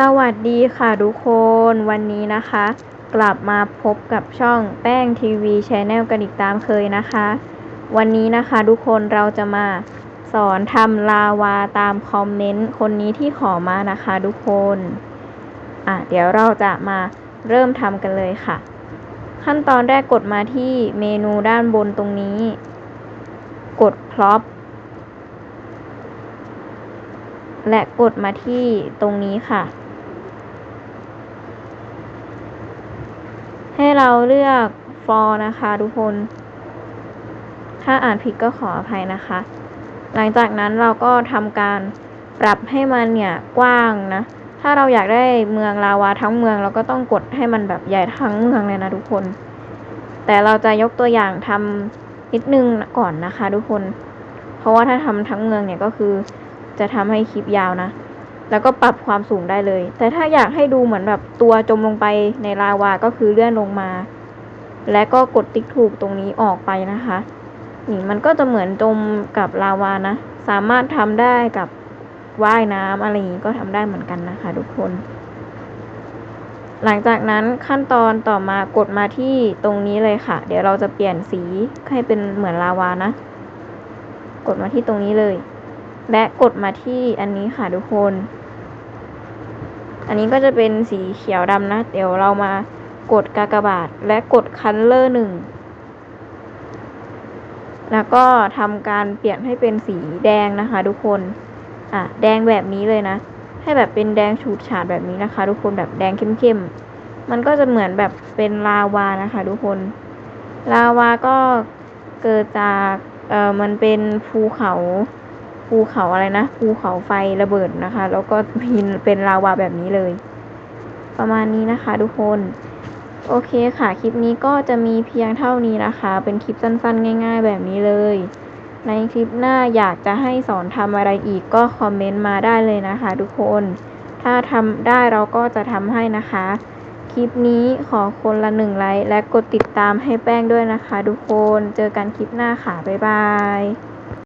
สวัสดีค่ะทุกคนวันนี้นะคะ กลับมาพบกับช่องแป้งทีวีชแนลกันอีกตามเคยนะคะ วันนี้นะคะทุกคนเราจะมาสอนทำลาวาตามคอมเมนต์คนนี้ที่ขอมานะคะทุกคนอะเดี๋ยวเราจะมาเริ่มทำกันเลยค่ะ ขั้นตอนแรกกดมาที่เมนูด้านบนตรงนี้ กดพล็อปและกดมาที่ตรงนี้ค่ะ ให้เราเลือก for นะคะทุกคน ถ้าอ่านผิดก็ขออภัยนะคะ หลังจากนั้นเราก็ทำการปรับให้มันเนี่ยกว้างนะ ถ้าเราอยากได้เมืองลาวาทั้งเมือง เราก็ต้องกดให้มันแบบใหญ่ทั้งเมืองเลยนะทุกคน แต่เราจะยกตัวอย่างทำนิดนึงก่อนนะคะทุกคน เพราะว่าถ้าทำทั้งเมืองเนี่ยก็คือจะทำให้คลิปยาวนะ แล้วก็ปรับความสูงได้เลย แต่ถ้าอยากให้ดูเหมือนแบบตัวจมลงไปในลาวาก็คือเลื่อนลงมา และก็กดติ๊กถูกตรงนี้ออกไปนะคะ นี่มันก็จะเหมือนจมกับลาวานะ สามารถทำได้กับว่ายน้ำอะไรอย่างนี้ก็ทำได้เหมือนกันนะคะ ทุกคน หลังจากนั้นขั้นตอนต่อมากดมาที่ตรงนี้เลยค่ะ เดี๋ยวเราจะเปลี่ยนสีให้เป็นเหมือนลาวานะ กดมาที่ตรงนี้เลยและกดมาที่อันนี้ค่ะทุกคน อันนี้ก็จะเป็นสีเขียวดำนะ เดี๋ยวเรามากดกากบาทและกดคันเลอร์หนึ่ง แล้วก็ทำการเปลี่ยนให้เป็นสีแดงนะคะทุกคน อะแดงแบบนี้เลยนะ ให้แบบเป็นแดงฉูดฉาดแบบนี้นะคะ ทุกคนแบบแดงเข้มๆ มันก็จะเหมือนแบบเป็นลาวานะคะ ทุกคน ลาวาก็เกิดจาก เอ่อ มันเป็นภูเขา ภูเขาอะไรนะภูเขาไฟระเบิดนะคะ แล้วก็เป็นลาวาแบบนี้เลย ประมาณนี้นะคะ ทุกคนโอเคค่ะ คลิปนี้ก็จะมีเพียงเท่านี้นะคะ เป็นคลิปสั้นๆ ง่าย ๆ แบบนี้เลย ในคลิปหน้าอยากจะให้สอนทำอะไรอีกก็คอมเมนต์มาได้เลยนะคะ ทุกคน ถ้าทำได้เราก็จะทำให้นะคะ คลิปนี้ขอคนละหนึ่งไลค์และกดติดตามให้แป้งด้วยนะคะ ทุกคน เจอกันคลิปหน้าค่ะ บ๊ายบาย